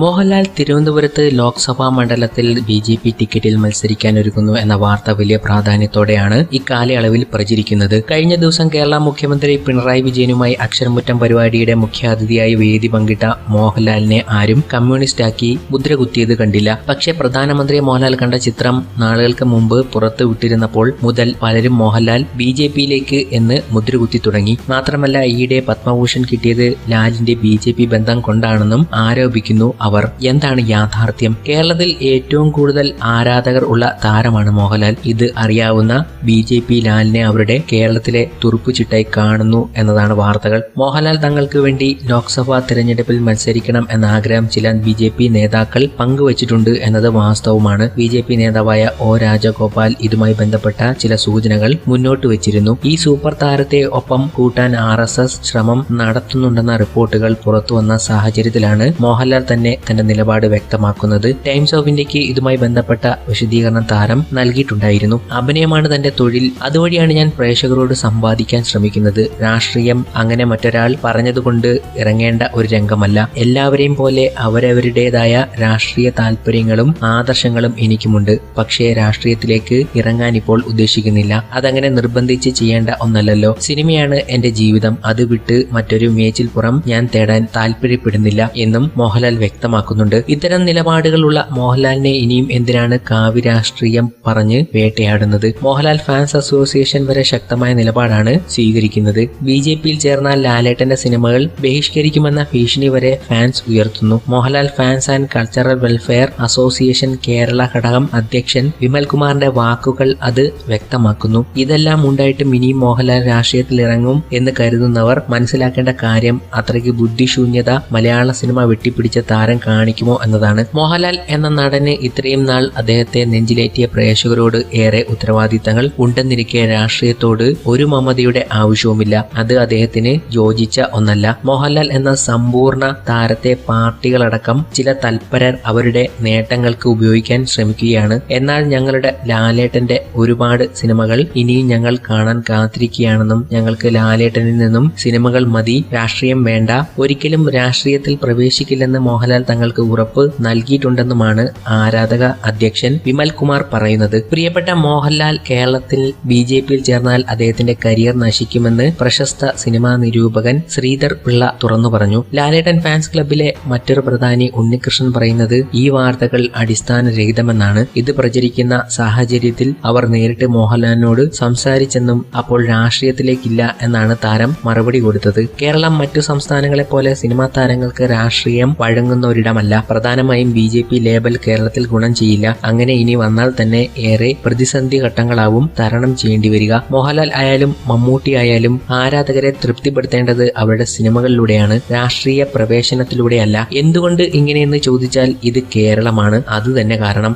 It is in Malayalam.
മോഹൻലാൽ തിരുവനന്തപുരത്ത് ലോക്സഭാ മണ്ഡലത്തിൽ ബി ജെ പി ടിക്കറ്റിൽ മത്സരിക്കാനൊരുങ്ങുന്നു എന്ന വാർത്ത വലിയ പ്രാധാന്യത്തോടെയാണ് ഇക്കാലയളവിൽ പ്രചരിക്കുന്നത്. കഴിഞ്ഞ ദിവസം കേരള മുഖ്യമന്ത്രി പിണറായി വിജയനുമായി അക്ഷരമുറ്റം പരിപാടിയുടെ മുഖ്യാതിഥിയായി വേദി പങ്കിട്ട മോഹൻലാലിനെ ആരും കമ്മ്യൂണിസ്റ്റാക്കി മുദ്ര കുത്തിയത് കണ്ടില്ല. പക്ഷേ പ്രധാനമന്ത്രി മോഹൻലാൽ കണ്ട ചിത്രം നാളുകൾക്ക് മുമ്പ് പുറത്തു വിട്ടിരുന്നപ്പോൾ മുതൽ പലരും മോഹൻലാൽ ബി ജെ പിയിലേക്ക് എന്ന് മുദ്രകുത്തി തുടങ്ങി. മാത്രമല്ല ഈയിടെ പത്മഭൂഷൺ കിട്ടിയത് ലാലിന്റെ ബി ജെ പി ബന്ധം കൊണ്ടാണെന്നും ആരോപിക്കുന്നു. അവർ എന്താണ് യാഥാർത്ഥ്യം? കേരളത്തിൽ ഏറ്റവും കൂടുതൽ ആരാധകർ ഉള്ള താരമാണ് മോഹൻലാൽ. ഇത് അറിയാവുന്ന ബി ജെ പി ലാലിനെ അവരുടെ കേരളത്തിലെ തുറുപ്പു ചിട്ടായി കാണുന്നു എന്നതാണ് വാർത്തകൾ. മോഹൻലാൽ തങ്ങൾക്ക് വേണ്ടി ലോക്സഭാ തിരഞ്ഞെടുപ്പിൽ മത്സരിക്കണം എന്ന ആഗ്രഹം ചില ബി ജെ പി നേതാക്കൾ പങ്കുവച്ചിട്ടുണ്ട് എന്നത് വാസ്തവമാണ്. ബി ജെ പി നേതാവായ ഒ രാജഗോപാൽ ഇതുമായി ബന്ധപ്പെട്ട ചില സൂചനകൾ മുന്നോട്ട് വെച്ചിരുന്നു. ഈ സൂപ്പർ താരത്തെ ഒപ്പം കൂട്ടാൻ ആർ ശ്രമം നടത്തുന്നുണ്ടെന്ന റിപ്പോർട്ടുകൾ പുറത്തുവന്ന സാഹചര്യത്തിലാണ് മോഹൻലാൽ തന്നെ തന്റെ നിലപാട് വ്യക്തമാക്കുന്നത് ടൈംസ് ഓഫ് ഇന്ത്യയ്ക്ക് ഇതുമായി ബന്ധപ്പെട്ട വിശദീകരണം താരം നൽകിയിട്ടുണ്ടായിരുന്നു. അഭിനയമാണ് തന്റെ തൊഴിൽ. അതുവഴിയാണ് ഞാൻ പ്രേക്ഷകരോട് സമ്പാദിക്കാൻ ശ്രമിക്കുന്നത്. രാഷ്ട്രീയം അങ്ങനെ മറ്റൊരാൾ പറഞ്ഞതുകൊണ്ട് ഇറങ്ങേണ്ട ഒരു രംഗമല്ല. എല്ലാവരെയും പോലെ അവരവരുടേതായ രാഷ്ട്രീയ താല്പര്യങ്ങളും ആദർശങ്ങളും എനിക്കുമുണ്ട്. പക്ഷേ രാഷ്ട്രീയത്തിലേക്ക് ഇറങ്ങാൻ ഇപ്പോൾ ഉദ്ദേശിക്കുന്നില്ല. അതങ്ങനെ നിർബന്ധിച്ച് ചെയ്യേണ്ട ഒന്നല്ലല്ലോ. സിനിമയാണ് എന്റെ ജീവിതം. അത് വിട്ട് മറ്റൊരു മേച്ചിൽ പുറം ഞാൻ തേടാൻ താല്പര്യപ്പെടുന്നില്ല എന്നും മോഹൻലാൽ വ്യക്തമാക്കുന്നുണ്ട്. ഇത്തരം നിലപാടുകളുള്ള മോഹൻലാലിനെ ഇനിയും എന്തിനാണ് കാവ്യ രാഷ്ട്രീയം പറഞ്ഞ് വേട്ടയാടുന്നത്? മോഹൻലാൽ ഫാൻസ് അസോസിയേഷൻ വരെ ശക്തമായ നിലപാടാണ് സ്വീകരിക്കുന്നത്. ബി ജെ പിയിൽ ചേർന്ന ലാലേട്ടന്റെ സിനിമകൾ ബഹിഷ്കരിക്കുമെന്ന ഭീഷണി വരെ ഫാൻസ് ഉയർത്തുന്നു. Mohanlal fans and cultural welfare association Kerala ഘടകം അധ്യക്ഷൻ വിമൽകുമാറിന്റെ വാക്കുകൾ അത് വ്യക്തമാക്കുന്നു. ഇതെല്ലാം ഉണ്ടായിട്ടും ഇനിയും മോഹൻലാൽ രാഷ്ട്രീയത്തിൽ ഇറങ്ങും എന്ന് കരുതുന്നവർ മനസ്സിലാക്കേണ്ട കാര്യം അത്രയ്ക്ക് ബുദ്ധിശൂന്യത മലയാള സിനിമ വെട്ടിപ്പിടിച്ച താരം കാണിക്കുമോ എന്നതാണ്. മോഹൻലാൽ എന്ന നടന് ഇത്രയും നാൾ അദ്ദേഹത്തെ നെഞ്ചിലേറ്റിയ പ്രേക്ഷകരോട് ഏറെ ഉത്തരവാദിത്തങ്ങൾ ഉണ്ടെന്നിരിക്കെ രാഷ്ട്രീയത്തോട് ഒരു മമതയുടെ ആവശ്യവുമില്ല. അത് അദ്ദേഹത്തിന് യോജിച്ച ഒന്നല്ല. മോഹൻലാൽ എന്ന സമ്പൂർണ താരത്തെ പാർട്ടികളടക്കം ചില തൽപരർ അവരുടെ നേട്ടങ്ങൾക്ക് ഉപയോഗിക്കാൻ ശ്രമിക്കുകയാണ്. എന്നാൽ ഞങ്ങളുടെ ലാലേട്ടന്റെ ഒരുപാട് സിനിമകൾ ഇനിയും ഞങ്ങൾ കാണാൻ കാത്തിരിക്കുകയാണെന്നും ഞങ്ങൾക്ക് ലാലേട്ടനിൽ നിന്നും സിനിമകൾ മതി രാഷ്ട്രീയം വേണ്ട ഒരിക്കലും രാഷ്ട്രീയത്തിൽ പ്രവേശിക്കില്ലെന്ന് മോഹൻലാൽ തങ്ങൾക്ക് ഉറപ്പ് നൽകിയിട്ടുണ്ടെന്നുമാണ് ആരാധക അധ്യക്ഷൻ വിമൽ കുമാർ പറയുന്നത്. പ്രിയപ്പെട്ട മോഹൻലാൽ കേരളത്തിൽ ബി ജെ പിയിൽ ചേർന്നാൽ അദ്ദേഹത്തിന്റെ കരിയർ നശിക്കുമെന്ന് പ്രശസ്ത സിനിമാ നിരൂപകൻ ശ്രീധർ പിള്ള തുറന്നു പറഞ്ഞു. ലാലേട്ടൻ ഫാൻസ് ക്ലബിലെ മറ്റൊരു പ്രധാനി ഉണ്ണികൃഷ്ണൻ പറയുന്നത് ഈ വാർത്തകൾ അടിസ്ഥാനരഹിതമെന്നാണ്. ഇത് പ്രചരിക്കുന്ന സാഹചര്യത്തിൽ അവർ നേരിട്ട് മോഹൻലാലിനോട് സംസാരിച്ചെന്നും അപ്പോൾ രാഷ്ട്രീയത്തിലേക്കില്ല എന്നാണ് താരം മറുപടി കൊടുത്തത്. കേരളം മറ്റു സംസ്ഥാനങ്ങളെ പോലെ സിനിമാ താരങ്ങൾക്ക് രാഷ്ട്രീയം വഴങ്ങുന്ന ഒരിടമല്ല പ്രധാനമായും ബി ജെ പി ലേബൽ കേരളത്തിൽ ഗുണം ചെയ്യില്ല. അങ്ങനെ ഇനി വന്നാൽ തന്നെ ഏറെ പ്രതിസന്ധി ഘട്ടങ്ങളാവും തരണം ചെയ്യേണ്ടി വരിക. മോഹൻലാൽ ആയാലും മമ്മൂട്ടി ആയാലും ആരാധകരെ തൃപ്തിപ്പെടുത്തേണ്ടത് അവരുടെ സിനിമകളിലൂടെയാണ്. രാഷ്ട്രീയ പ്രവേശനത്തിലൂടെയല്ല. എന്തുകൊണ്ട് ഇങ്ങനെയെന്ന് ചോദിച്ചാൽ ഇത് കേരളമാണ്. അത് തന്നെ കാരണം.